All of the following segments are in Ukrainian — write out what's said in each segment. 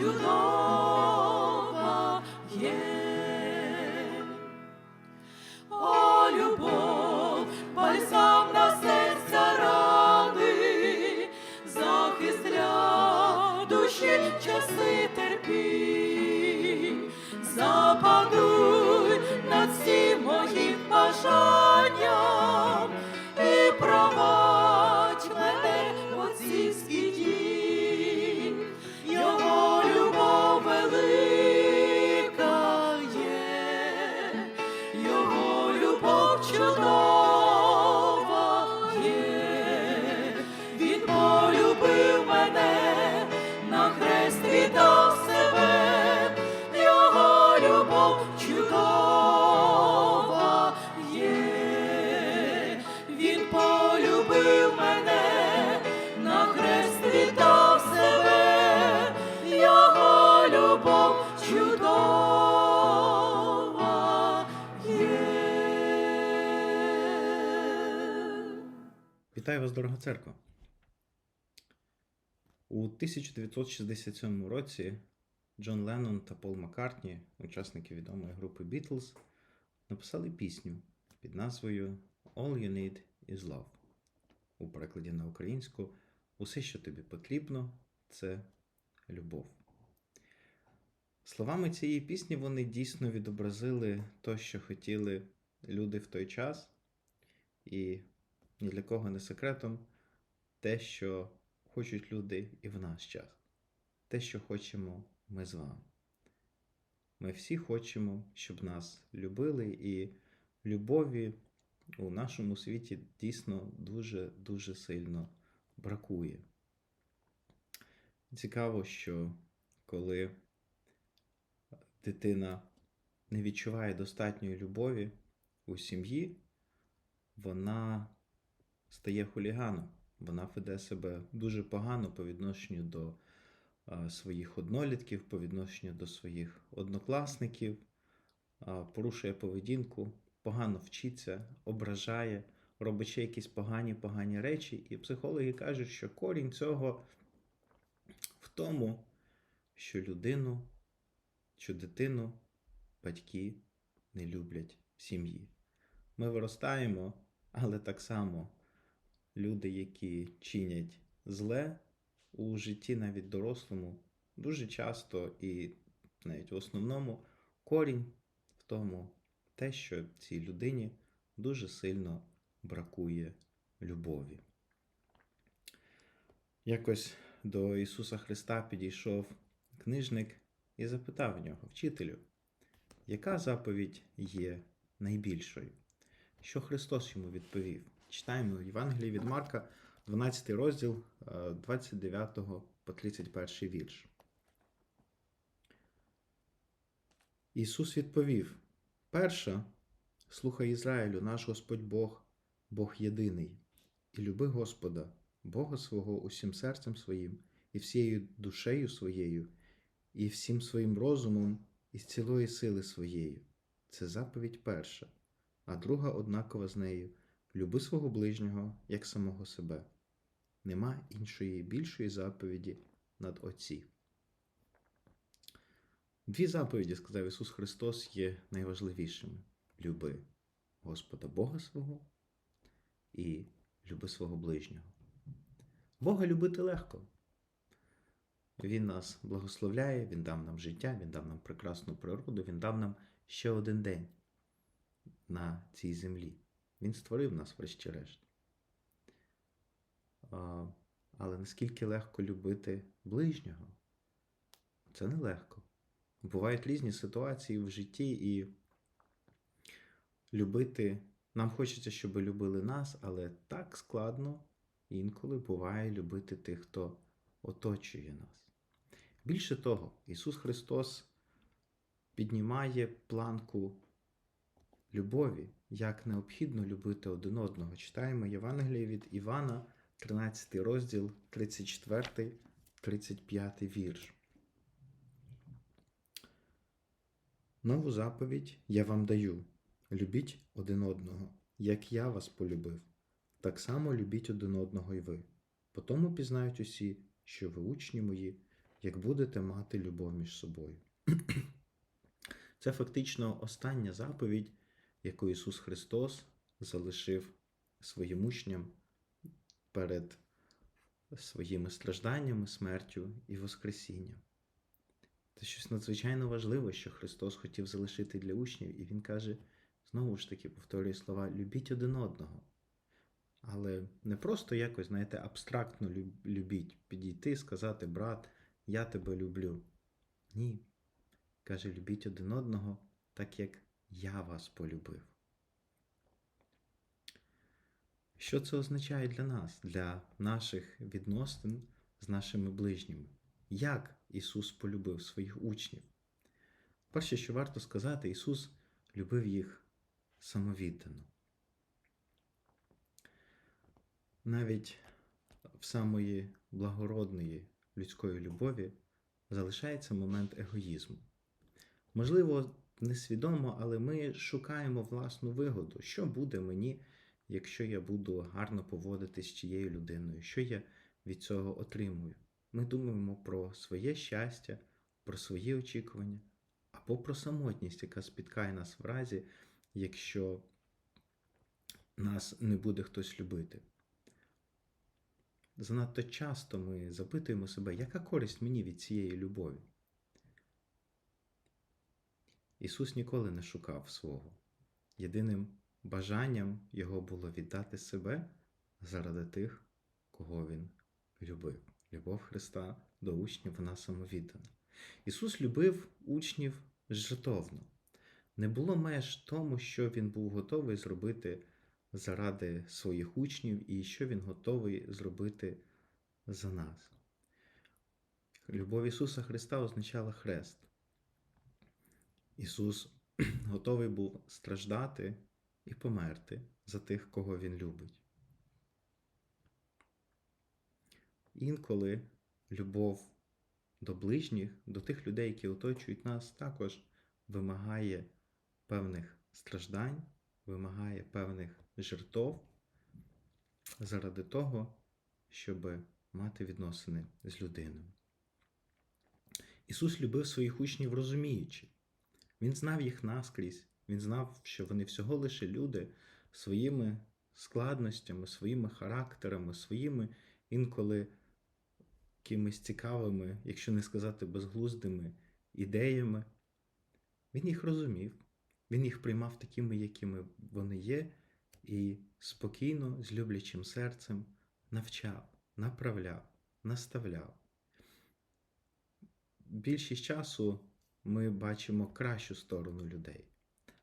любов є, о любов, бальзам на серця ради, захист душі часи терпі, западуй над всім моїм бажанням. Дорога церква. У 1967 році Джон Леннон та Пол Маккартні, учасники відомої групи Beatles, написали пісню під назвою All You Need Is Love. У перекладі на українську Усе, що тобі потрібно, це любов. Словами цієї пісні вони дійсно відобразили те, що хотіли люди в той час, і ні для кого не секретом те, що хочуть люди і в наш час, те, що хочемо ми з вами. Ми всі хочемо, щоб нас любили, і любові у нашому світі дійсно дуже-дуже сильно бракує. Цікаво, що коли дитина не відчуває достатньої любові у сім'ї, вона стає хуліганом. Вона веде себе дуже погано по відношенню до своїх однолітків, по відношенню до своїх однокласників, порушує поведінку, погано вчиться, ображає, робить ще якісь погані погані речі. І психологи кажуть, що корінь цього в тому, що людину що дитину батьки не люблять в сім'ї. Ми виростаємо, але так само люди, які чинять зле у житті, навіть дорослому, дуже часто і навіть в основному корінь в тому те, що цій людині дуже сильно бракує любові. Якось до Ісуса Христа підійшов книжник і запитав в нього, вчителю, яка заповідь є найбільшою? Що Христос йому відповів? Читаємо Євангелії від Марка, 12 розділ, е, 29 по 31 вірш. Ісус відповів: Перша, слухай Ізраїлю, наш Господь Бог, Бог єдиний, і люби Господа, Бога свого усім серцем своїм, і всією душею своєю, і всім своїм розумом, і з цілої сили своєю. Це заповідь перша, а друга однакова з нею люби свого ближнього як самого себе. Нема іншої більшої заповіді над Отці. Дві заповіді, сказав Ісус Христос, є найважливішими: люби Господа Бога свого і люби свого ближнього. Бога любити легко. Він нас благословляє, Він дав нам життя, Він дав нам прекрасну природу, Він дав нам ще один день на цій землі. Він створив нас, врешті-решт. Але наскільки легко любити ближнього? Це нелегко. Бувають різні ситуації в житті, і любити. Нам хочеться, щоб любили нас, але так складно інколи буває любити тих, хто оточує нас. Більше того, Ісус Христос піднімає планку любові, як необхідно любити один одного. Читаємо Євангеліє від Івана, 13 розділ, 34, 35 вірш. Нову заповідь я вам даю. Любіть один одного, як я вас полюбив. Так само любіть один одного і ви. Потому пізнають усі, що ви учні мої, як будете мати любов між собою. Це фактично остання заповідь, яку Ісус Христос залишив своїм учням перед своїми стражданнями, смертю і Воскресінням. Це щось надзвичайно важливе, що Христос хотів залишити для учнів, і Він каже, знову ж таки, повторює слова: любіть один одного. Але не просто якось, знаєте, абстрактно любіть, підійти, сказати, брат, я тебе люблю. Ні. Каже, любіть один одного, так як я вас полюбив. Що це означає для нас, для наших відносин з нашими ближніми? Як Ісус полюбив своїх учнів? Перше, що варто сказати, Ісус любив їх самовіддано. Навіть в самої благородної людської любові залишається момент егоїзму. Можливо, несвідомо, але ми шукаємо власну вигоду. Що буде мені, якщо я буду гарно поводитись з чиєю людиною? Що я від цього отримую? Ми думаємо про своє щастя, про свої очікування або про самотність, яка спіткає нас в разі, якщо нас не буде хтось любити. Занадто часто ми запитуємо себе, яка користь мені від цієї любові? Ісус ніколи не шукав свого. Єдиним бажанням Його було віддати себе заради тих, кого Він любив. Любов Христа до учнів вона самовіддана. Ісус любив учнів жертовно. Не було меж тому, що Він був готовий зробити заради своїх учнів і що Він готовий зробити за нас. Любов Ісуса Христа означала хрест. Ісус готовий був страждати і померти за тих, кого Він любить. Інколи любов до ближніх, до тих людей, які оточують нас, також вимагає певних страждань, вимагає певних жертв заради того, щоб мати відносини з людиною. Ісус любив своїх учнів розуміючи. Він знав їх наскрізь, він знав, що вони всього лише люди своїми складностями, своїми характерами, своїми інколи якимись цікавими, якщо не сказати безглуздими ідеями. Він їх розумів, він їх приймав такими, якими вони є, і спокійно, з люблячим серцем навчав, направляв, наставляв. Більшість часу ми бачимо кращу сторону людей.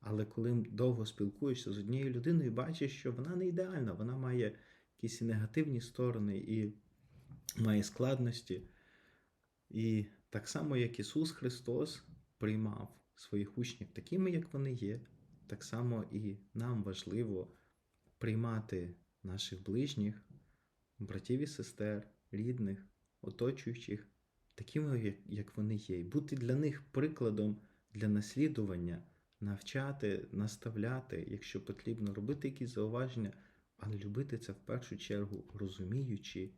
Але коли довго спілкуєшся з однією людиною, бачиш, що вона не ідеальна, вона має якісь негативні сторони і має складності. І так само, як Ісус Христос приймав своїх учнів такими, як вони є, так само і нам важливо приймати наших ближніх, братів і сестер, рідних, оточуючих, такими, як, вони є, і бути для них прикладом для наслідування, навчати, наставляти, якщо потрібно, робити якісь зауваження, але любити це в першу чергу розуміючи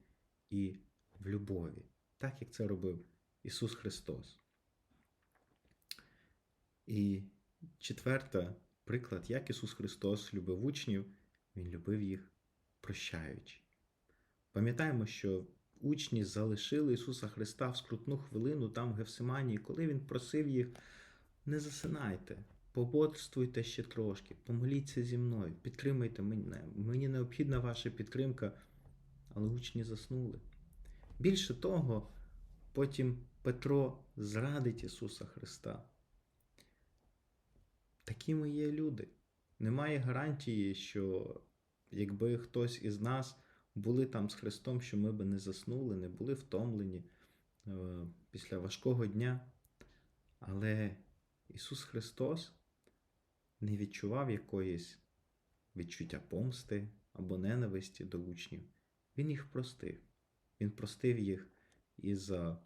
і в любові, так як це робив Ісус Христос. І четверта приклад, як Ісус Христос любив учнів, Він любив їх прощаючи. Пам'ятаємо, що учні залишили Ісуса Христа в скрутну хвилину там в Гефсиманії, коли Він просив їх: не засинайте, пободрствуйте ще трошки, помоліться зі мною, підтримайте мене. Мені необхідна ваша підтримка, але учні заснули. Більше того, потім Петро зрадить Ісуса Христа. Такими є люди. Немає гарантії, що якби хтось із нас були там з Христом, що ми би не заснули, не були втомлені е, після важкого дня. Але Ісус Христос не відчував якоїсь відчуття помсти або ненависті до учнів. Він їх простив. Він простив їх і за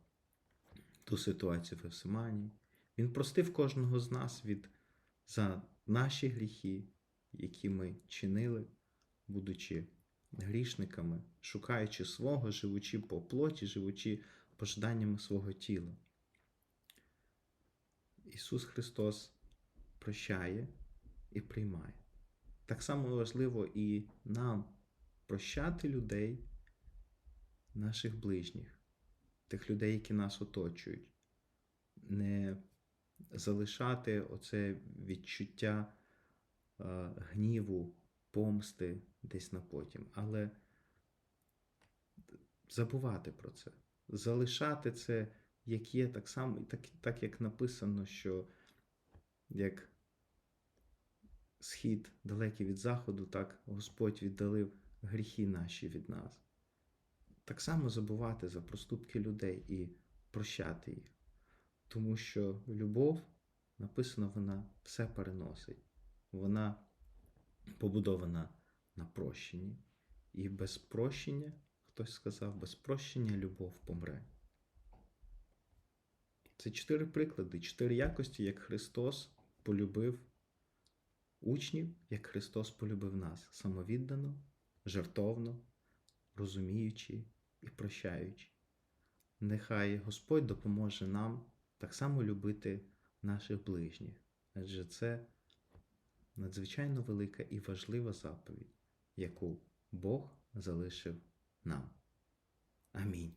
ту ситуацію в Евсиманії. Він простив кожного з нас від за наші гріхи, які ми чинили, будучи грішниками, шукаючи свого, живучи по плоті, живучи пожаданнями свого тіла. Ісус Христос прощає і приймає. Так само важливо і нам прощати людей, наших ближніх, тих людей, які нас оточують, не залишати оце відчуття е, гніву, помсти десь на потім, але забувати про це, залишати це, як є, так само, так, так як написано, що як схід далекий від заходу, так Господь віддалив гріхи наші від нас. Так само забувати за проступки людей і прощати їх. Тому що любов, написано, вона все переносить. Вона побудована на прощенні. І без прощення, хтось сказав, без прощення любов помре. Це чотири приклади, чотири якості, як Христос полюбив учнів, як Христос полюбив нас самовіддано, жертовно, розуміючи і прощаючи. Нехай Господь допоможе нам так само любити наших ближніх, адже це надзвичайно велика і важлива заповідь, яку Бог залишив нам. Амінь.